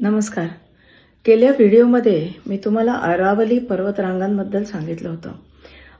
नमस्कार. गेल्या व्हिडिओमध्ये मी तुम्हाला अरावली पर्वतरांगांबद्दल सांगितलं होतं.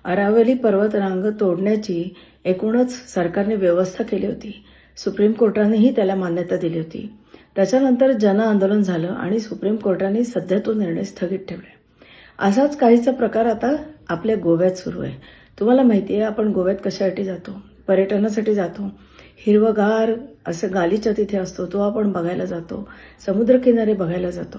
अरावली पर्वतरांग तोडण्याची एकूणच सरकारने व्यवस्था केली होती. सुप्रीम कोर्टानेही त्याला मान्यता दिली होती. त्याच्यानंतर जन आंदोलन झालं आणि सुप्रीम कोर्टाने सध्या तो निर्णय स्थगित ठेवला असाच काहीचा प्रकार आता आपल्या गोव्यात सुरू आहे. तुम्हाला माहिती आहे आपण गोव्यात कशासाठी जातो? पर्यटनासाठी जातो? हिरवगार असं गालीचा तिथे असतो तो आपण बघायला जातो समुद्रकिनारे बघायला जातो.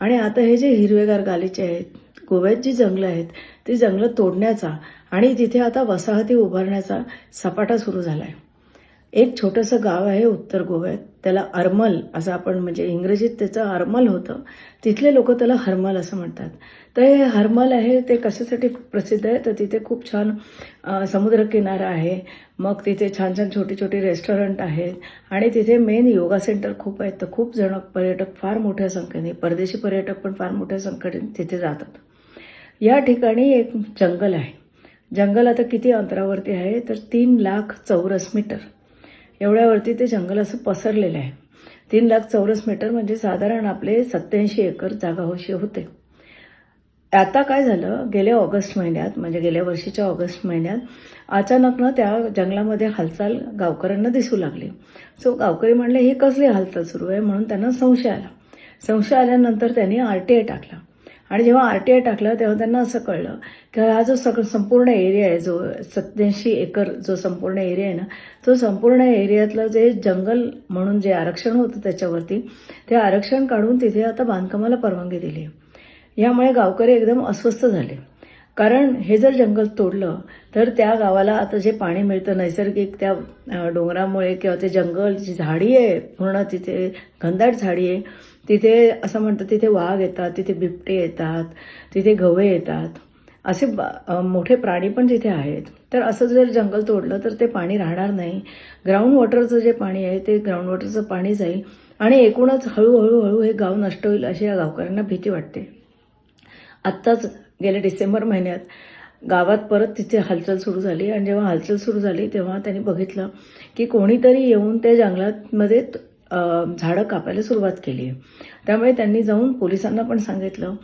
आणि आता हे जे हिरवेगार गालीचे आहेत गोव्यात जी जंगलं आहेत ती जंगलं तोडण्याचा आणि तिथे आता वसाहती उभारण्याचा सपाटा सुरू झाला आहे एक छोटंसं गाव आहे उत्तर गोव्यात. त्याला अर्मल असं आपण म्हणजे इंग्रजीत त्याचं अर्मल होतं. तिथले लोक त्याला हरमल असं म्हणतात. तर हे हरमल आहे ते कशासाठी प्रसिद्ध आहे? तर तिथे खूप छान समुद्रकिनारा आहे. मग तिथे छान छान छोटी छोटी रेस्टॉरंट आहेत. आणि तिथे मेन योगा सेंटर खूप आहेत. तर खूप जण पर्यटक फार मोठ्या संख्येने परदेशी पर्यटक पण फार मोठ्या संख्येने तिथे जातात. या ठिकाणी एक जंगल आहे. जंगल आता किती अंतरावरती आहे? तर तीन लाख चौरस मीटर. एवढ्यावरती ते जंगल असं पसरलेलं आहे. तीन लाख चौरस मीटर म्हणजे साधारण आपले सत्याऐंशी एकर जागा होशी होते. आता काय झालं? गेल्या ऑगस्ट महिन्यात म्हणजे गेल्या वर्षीच्या ऑगस्ट महिन्यात अचानकनं त्या जंगलामध्ये हालचाल गावकऱ्यांना दिसू लागली. सो गावकरी म्हणले ही कसली हालचाल सुरू आहे? म्हणून त्यांना संशय आला. संशय आल्यानंतर त्यांनी आर टी आय टाकला. आणि जेव्हा आर टी आय टाकलं तेव्हा त्यांना असं कळलं की हा जो सग संपूर्ण एरिया आहे जो सत्याऐंशी एकर जो संपूर्ण एरिया आहे ना तो संपूर्ण एरियातलं जे जंगल म्हणून जे आरक्षण होतं त्याच्यावरती ते आरक्षण काढून तिथे आता बांधकामाला परवानगी दिली. आहे यामुळे गावकरी एकदम अस्वस्थ झाले. कारण हे जर जंगल तोडलं तर त्या गावाला आता जे पाणी मिळतं नैसर्गिक त्या डोंगरामुळे किंवा ते जंगल जी झाडी आहे पूर्ण तिथे घनदाट झाडी आहे तिथे असं म्हणतात तिथे वाघ येतात तिथे बिबटे येतात तिथे गवे येतात. असे मोठे प्राणी पण तिथे आहेत. तर असं जर जंगल तोडलं तर ते पाणी राहणार नाही. ग्राउंड वॉटरचं जे पाणी आहे ते ग्राउंड वॉटरचं पाणी जाईल आणि एकूणच हळूहळू हळू हे गाव नष्ट होईल अशी या गावकऱ्यांना भीती वाटते. आत्ताच गेल्या डिसेंबर महिन्यात गावात परत तिथे हालचाल सुरू झाली आणि जेव्हा हालचाल सुरू झाली तेव्हा त्यांनी बघितलं की कोणीतरी येऊन त्या जंगलामध्ये झाडं कापायला सुरुवात केली. आहे त्यामुळे त्यांनी जाऊन पोलिसांना पण सांगितलं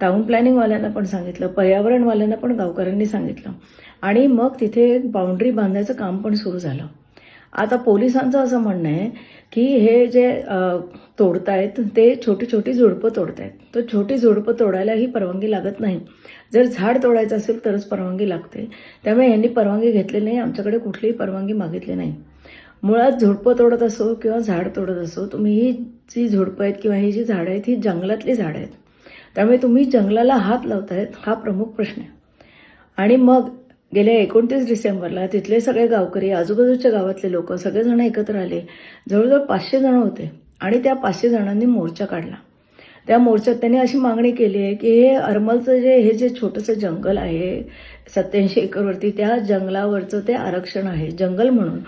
टाऊन प्लॅनिंगवाल्यांना पण सांगितलं पर्यावरणवाल्यांना पण गावकऱ्यांनी सांगितलं. आणि मग तिथे बाउंड्री बांधायचं काम पण सुरू झालं. आता पोलिसांचं असं म्हणणं आहे की हे जे तोडतायत ते छोटी छोटी झुडपं तोडतायत. तर छोटी झुडपं तोडायला ही परवानगी लागत नाही. जर झाड तोडायचं असेल तरच परवानगी लागते. त्यामुळे यांनी परवानगी घेतली नाही आमच्याकडे कुठलीही परवानगी मागितली नाही. मुळात झुडपं तोडत असो किंवा झाड तोडत असो तुम्ही ही जी झुडपं आहेत किंवा ही जी झाडं आहेत ही जंगलातली झाडं आहेत. त्यामुळे तुम्ही जंगलाला हात लावतायत हा प्रमुख प्रश्न आहे. आणि मग गेल्या एकोणतीस डिसेंबरला तिथले सगळे गावकरी आजूबाजूच्या गावातले लोक सगळेजण एकत्र आले. जवळजवळ पाचशे जण होते आणि त्या पाचशे जणांनी मोर्चा काढला. त्या मोर्चात त्यांनी अशी मागणी केली आहे की हे अरमलचं जे हे जे छोटंसं जंगल आहे सत्याऐंशी एकरवरती त्या जंगलावरचं ते आरक्षण आहे जंगल म्हणून.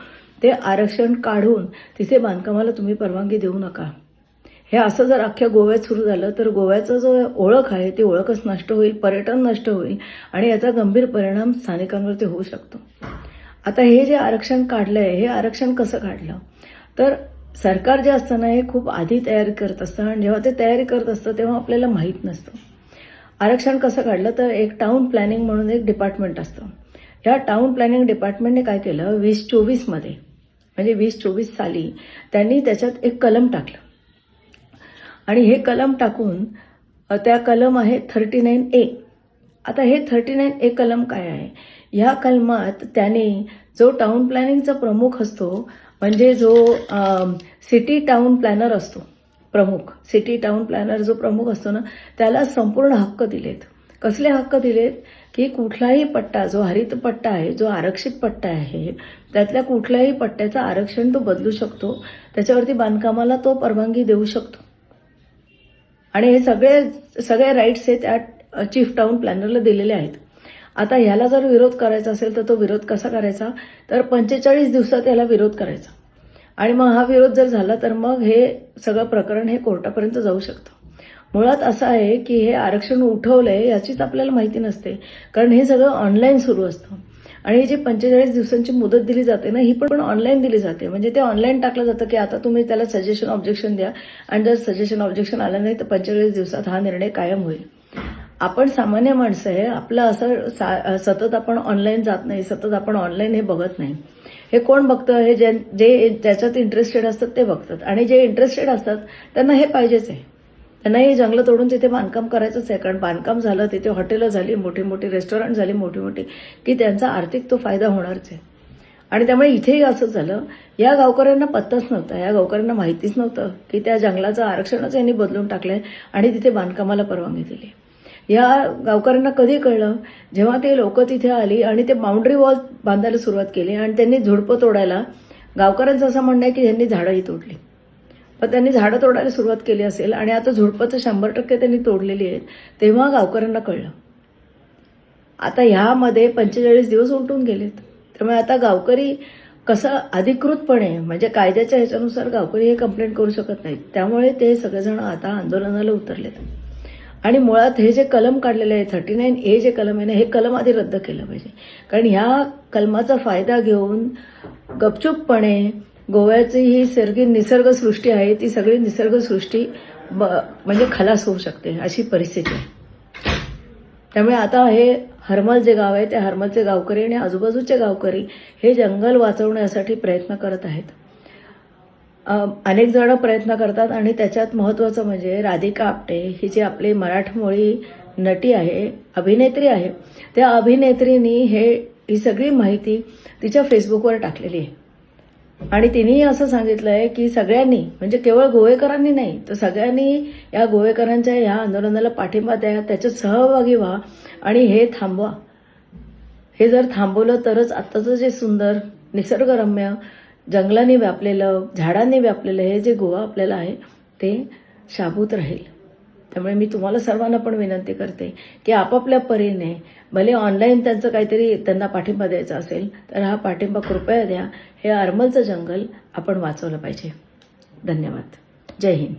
ते आरक्षण काढून तिथे बांधकामाला तुम्ही परवानगी देऊ नका. हे असं जर अख्ख्या गोव्यात सुरू झालं तर गोव्याचं जो ओळख आहे ती ओळखच नष्ट होईल पर्यटन नष्ट होईल आणि याचा गंभीर परिणाम स्थानिकांवरती होऊ शकतो. आता हे जे आरक्षण काढलं आहे हे आरक्षण कसं काढलं? तर सरकार जे असतं ना हे खूप आधी तयारी करत असतं आणि जेव्हा ते तयारी करत असतं तेव्हा आपल्याला माहीत नसतं. आरक्षण कसं काढलं? तर एक टाऊन प्लॅनिंग म्हणून एक डिपार्टमेंट असतं. ह्या टाऊन प्लॅनिंग डिपार्टमेंटने काय केलं? वीस चोवीसमध्ये म्हणजे वीस चोवीस साली त्यांनी त्याच्यात एक कलम टाकलं. आणि हे कलम टाकून त्या कलम आहे थर्टी नाईन ए आता हे थर्टी नाईन ए कलम काय आहे? ह्या कलमात त्याने जो टाऊन प्लॅनिंगचा प्रमुख असतो म्हणजे जो सिटी टाऊन प्लॅनर असतो प्रमुख सिटी टाऊन प्लॅनर जो प्रमुख असतो ना त्याला संपूर्ण हक्क दिलेत. कसले हक्क दिलेत की कुठलाही पट्टा जो हरित पट्टा आहे जो आरक्षित पट्टा आहे त्यातल्या कुठल्याही पट्ट्याचं आरक्षण तो बदलू शकतो. त्याच्यावरती बांधकामाला तो परवानगी देऊ शकतो. आणि हे सगळे सगळे राईट्स हे त्या चीफ टाऊन प्लॅनरला दिलेले आहेत. आता ह्याला जर विरोध करायचा असेल तर तो विरोध कसा करायचा? तर पंचेचाळीस दिवसात याला विरोध करायचा. आणि मग हा विरोध जर झाला तर मग हे सगळं प्रकरण हे कोर्टापर्यंत जाऊ शकतं. मुळात असं आहे की हे आरक्षण उठवलंय याचीच आपल्याला माहिती नसते. कारण हे सगळं ऑनलाईन सुरू असतं. आणि जे पंचेचाळीस दिवसांची मुदत दिली जाते ना ही पण ऑनलाईन दिली जाते. म्हणजे ते ऑनलाईन टाकलं जातं की आता तुम्ही त्याला सजेशन ऑब्जेक्शन द्या. आणि जर सजेशन ऑब्जेक्शन आलं नाही तर पंचेचाळीस दिवसात हा निर्णय कायम होईल. आपण सामान्य माणसं आहे आपलं असं सा- सतत आपण ऑनलाईन जात नाही सतत आपण ऑनलाईन हे बघत नाही. हे कोण बघतं? हे जे ज्याच्यात इंटरेस्टेड असतात ते बघतात. आणि जे इंटरेस्टेड असतात त्यांना हे पाहिजेच आहे. त्यांना हे जंगलं तोडून तिथे बांधकाम करायचंच आहे. कारण बांधकाम झालं तिथे हॉटेलं झाली मोठी मोठी रेस्टॉरंट झाली मोठी मोठी की त्यांचा आर्थिक तो फायदा होणारच आहे. आणि त्यामुळे इथेही असं झालं. या गावकऱ्यांना पत्ताच नव्हता. या गावकऱ्यांना माहितीच नव्हतं की त्या जंगलाचं आरक्षणच यांनी बदलून टाकलंय आणि तिथे बांधकामाला परवानगी दिली. या गावकऱ्यांना कधी कळलं? जेव्हा ते लोक तिथे आली आणि ते बाउंड्री वॉल बांधायला सुरुवात केली आणि त्यांनी झुडपं तोडायला गावकऱ्यांचं असं म्हणणं आहे की त्यांनी झाडंही तोडली. पण त्यांनी झाडं तोडायला सुरुवात केली असेल आणि आता झुडपाचं शंभर टक्के त्यांनी तोडलेली आहेत तेव्हा गावकऱ्यांना कळलं. आता ह्यामध्ये पंचेचाळीस दिवस उलटून गेलेत. त्यामुळे आता गावकरी कसं अधिकृतपणे म्हणजे कायद्याच्या ह्याच्यानुसार गावकरी हे कंप्लेंट करू शकत नाहीत. त्यामुळे ते सगळेजण आता आंदोलनाला उतरलेत. आणि मुळात हे जे कलम काढलेले आहे थर्टी नाईन ए जे कलम आहे ना हे कलम आधी रद्द केलं पाहिजे. कारण ह्या कलमाचा फायदा घेऊन गपचूपपणे गोव्याची ही सगळी निसर्गसृष्टी आहे ती सगळी निसर्गसृष्टी ब म्हणजे खलास होऊ शकते अशी परिस्थिती आहे. त्यामुळे आता हे हरमल जे गाव आहे त्या हरमलचे गावकरी आणि आजूबाजूचे गावकरी हे जंगल वाचवण्यासाठी प्रयत्न करत आहेत. अनेक जण प्रयत्न करतात आणि त्याच्यात महत्त्वाचं म्हणजे राधिका आपटे ही जी आपली मराठमोळी नटी आहे अभिनेत्री आहे त्या अभिनेत्रीनी हे ही सगळी माहिती तिच्या फेसबुकवर टाकलेली आहे. आणि तिनेही असं सांगितलं आहे की सगळ्यांनी म्हणजे केवळ गोवेकरांनी नाही तर सगळ्यांनी या गोवेकरांच्या या आंदोलनाला पाठिंबा द्या त्याच्यात सहभागी व्हा आणि हे थांबवा. हे जर थांबवलं तरच आत्ताचं जे सुंदर निसर्गरम्य जंगलांनी व्यापलेलं झाडांनी व्यापलेलं हे जे गोवा आपल्याला आहे ते शाबूत राहील. त्यामुळे मी तुम्हाला सर्वांना पण विनंती करते की आपापल्या परीने भले ऑनलाईन त्यांचं काहीतरी त्यांना पाठिंबा द्यायचा असेल तर हा पाठिंबा कृपया द्या. हे आरमलचं जंगल आपण वाचवलं पाहिजे. धन्यवाद. जय हिंद.